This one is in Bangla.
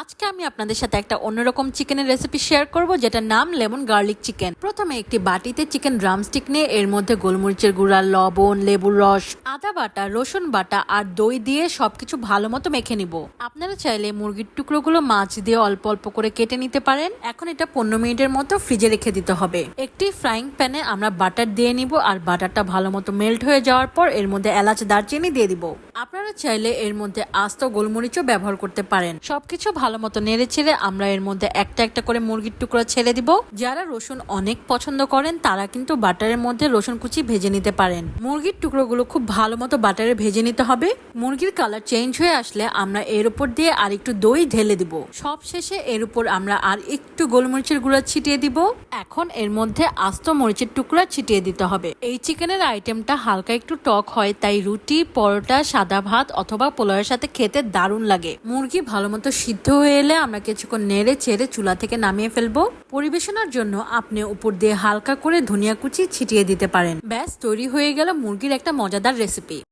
আজকে আমি আপনাদের সাথে একটা অন্যরকম চিকেনের রেসিপি শেয়ার করব যেটা নাম লেমন গার্লিক চিকেন। প্রথমে একটি বাটিতে চিকেন ড্রামস্টিক নিয়ে এর মধ্যে গোলমরিচের গুঁড়া, লবণ, লেবুর রস, আদা বাটা, রসুন বাটা আর দই দিয়ে সবকিছু ভালো মতো মেখে নিব। আপনারা চাইলে মুরগির টুকরোগুলো মাছ দিয়ে অল্প অল্প করে কেটে নিতে পারেন। এখন এটা পনেরো মিনিটের মতো ফ্রিজে রেখে দিতে হবে। একটি ফ্রাইং প্যানে আমরা বাটার দিয়ে নিব আর বাটারটা ভালো মতো মেল্ট হয়ে যাওয়ার পর এর মধ্যে এলাচ, দারচিনি দিয়ে দিব। আপনারা চাইলে এর মধ্যে আস্ত গোলমরিচও ব্যবহার করতে পারেন। সবকিছু ভালো মতো নেড়ে ছেড়ে আমরা এর মধ্যে একটা একটা করে মুরগির টুকরো ছেড়ে দিব। যারা রসুন অনেক পছন্দ করেন, তারা কিন্তু বাটারের মধ্যে রসুন কুচি ভেজে নিতে পারেন। মুরগির টুকরোগুলো খুব ভালো মতো বাটারে ভেজে নিতে হবে। মুরগির কালার চেঞ্জ হয়ে আসলে আমরা এর উপর দিয়ে আর একটু দই ঢেলে দিব। সব শেষে এর উপর আমরা আর একটু গোলমরিচের গুঁড়া ছিটিয়ে দিব। এখন এর মধ্যে আস্ত মরিচের টুকরা ছিটিয়ে দিতে হবে। এই চিকেনের আইটেমটা হালকা একটু টক হয়, তাই রুটি, পরোটা, সাদা ভাত অথবা পোলাওয়ের সাথে খেতে দারুণ লাগে। মুরগি ভালো মতো সিদ্ধ হয়ে এলে আমরা কিছুক্ষণ নেড়ে চেড়ে চুলা থেকে নামিয়ে ফেলব। পরিবেশনার জন্য আপনি উপর দিয়ে হালকা করে ধনিয়া কুচি ছিটিয়ে দিতে পারেন। ব্যাস, তৈরি হয়ে গেল মুরগির একটা মজাদার রেসিপি